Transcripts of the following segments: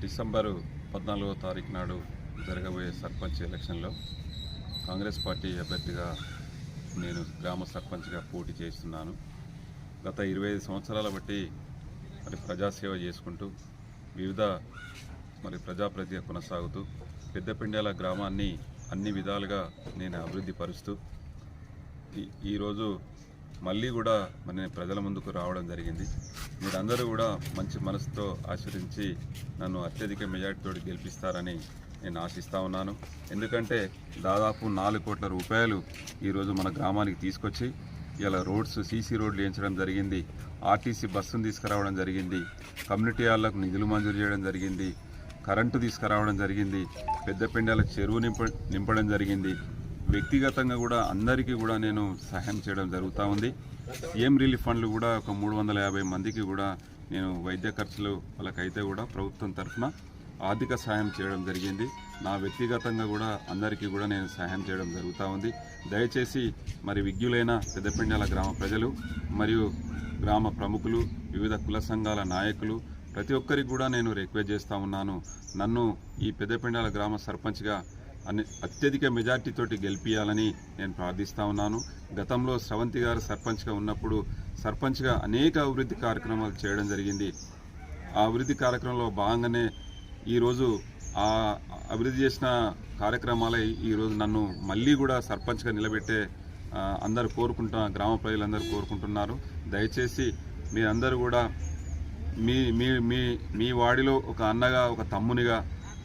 December పద్నాలుగో తారీఖు నాడు జరగబోయే సర్పంచ్ ఎలక్షన్లో కాంగ్రెస్ పార్టీ అభ్యర్థిగా నేను గ్రామ సర్పంచ్గా పోటీ చేస్తున్నాను. గత ఇరవై ఐదు సంవత్సరాల బట్టి మరి ప్రజాసేవ చేసుకుంటూ వివిధ మరి ప్రజాప్రతిగా కొనసాగుతూ పెద్దపిండాల గ్రామాన్ని అన్ని విధాలుగా నేను అభివృద్ధి పరుస్తూ ఈ- ఈరోజు మళ్ళీ కూడా మరి నేను ప్రజల ముందుకు రావడం జరిగింది. మీరందరూ కూడా మంచి మనసుతో ఆచరించి నన్ను అత్యధిక మెజార్టీతో గెలిపిస్తారని నేను ఆశిస్తూ ఉన్నాను. ఎందుకంటే దాదాపు నాలుగు కోట్ల రూపాయలు ఈరోజు మన గ్రామానికి తీసుకొచ్చి ఇలా రోడ్స్ సీసీ రోడ్లు వేయించడం జరిగింది ఆర్టీసీ బస్సును తీసుకురావడం జరిగింది కమ్యూనిటీ హాళ్ళకు నిధులు మంజూరు చేయడం జరిగింది కరెంటు తీసుకురావడం జరిగింది పెద్దపిండాల చెరువు నింప నింపడం జరిగింది. వ్యక్తిగతంగా కూడా అందరికీ కూడా నేను సహాయం చేయడం జరుగుతూ ఉంది. సీఎం రిలీఫ్ ఫండ్లు కూడా ఒక మూడు వందల యాభై మందికి కూడా నేను వైద్య ఖర్చులు వాళ్ళకైతే కూడా ప్రభుత్వం తరఫున ఆర్థిక సహాయం చేయడం జరిగింది. నా వ్యక్తిగతంగా కూడా అందరికీ కూడా నేను సహాయం చేయడం జరుగుతూ ఉంది. దయచేసి మరి విజ్ఞులైన పెద్దపెండాల గ్రామ ప్రజలు మరియు గ్రామ ప్రముఖులు వివిధ కుల సంఘాల నాయకులు ప్రతి ఒక్కరికి కూడా నేను రిక్వెస్ట్ చేస్తూ ఉన్నాను. నన్ను ఈ పెద్దపెండాల గ్రామ సర్పంచ్గా అన్ని అత్యధిక మెజార్టీతోటి గెలిపించాలని నేను ప్రార్థిస్తా ఉన్నాను. గతంలో స్రవంతి గారు సర్పంచ్గా ఉన్నప్పుడు సర్పంచ్గా అనేక అభివృద్ధి కార్యక్రమాలు చేయడం జరిగింది. ఆ అభివృద్ధి కార్యక్రమంలో భాగంగానే ఈరోజు ఆ అభివృద్ధి చేసిన కార్యక్రమాలే ఈరోజు నన్ను మళ్ళీ కూడా సర్పంచ్గా నిలబెట్టే అందరూ అందరు కోరుకుంటున్న గ్రామ ప్రజలందరూ కోరుకుంటున్నారు. దయచేసి మీరందరూ కూడా మీ మీ మీ మీ వాడిలో ఒక అన్నగా ఒక తమ్మునిగా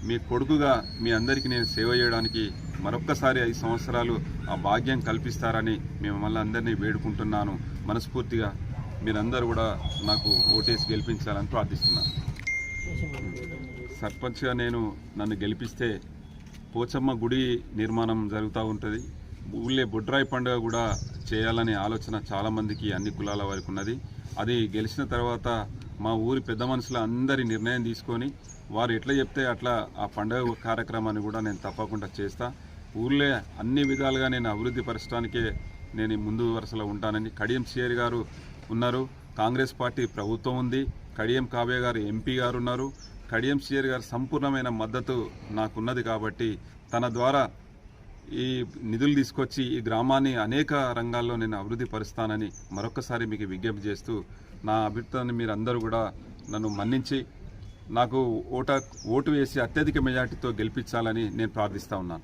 మీ కొడుకుగా మీ అందరికీ నేను సేవ చేయడానికి మరొక్కసారి ఐదు సంవత్సరాలు ఆ భాగ్యం కల్పిస్తారని మిమ్మల్ని అందరినీ వేడుకుంటున్నాను. మనస్ఫూర్తిగా మీరందరూ కూడా నాకు ఓటేసి గెలిపించాలని ప్రార్థిస్తున్నాను. సర్పంచ్గా నేను నన్ను గెలిపిస్తే పోచమ్మ గుడి నిర్మాణం జరుగుతూ ఉంటుంది. ఊళ్ళే బొడ్రాయి పండుగ కూడా చేయాలనే ఆలోచన చాలామందికి అన్ని కులాల వారికి ఉన్నది. అది గెలిచిన తర్వాత మా ఊరి పెద్ద మనుషుల అందరి నిర్ణయం తీసుకొని వారు ఎట్లా చెప్తే అట్లా ఆ పండుగ కార్యక్రమాన్ని కూడా నేను తప్పకుండా చేస్తా. ఊళ్ళో అన్ని విధాలుగా నేను అభివృద్ధి పరచడానికే నేను ముందు వరుసలో ఉంటానని కడియం సిఆర్ గారు ఉన్నారు. కాంగ్రెస్ పార్టీ ప్రభుత్వం ఉంది. కడియం కావ్య గారు ఎంపీ గారు ఉన్నారు. కడియం సిఆర్ గారు సంపూర్ణమైన మద్దతు నాకున్నది కాబట్టి తన ద్వారా ఈ నిధులు తీసుకొచ్చి ఈ గ్రామాన్ని అనేక రంగాల్లో నేను అభివృద్ధి పరుస్తానని మరొకసారి మీకు విజ్ఞప్తి చేస్తూ నా అభిప్రాయాన్ని మీరు అందరూ కూడా నన్ను మన్నించి నాకు ఓట ఓటు వేసి అత్యధిక మెజార్టీతో గెలిపించాలని నేను ప్రార్థిస్తా ఉన్నాను.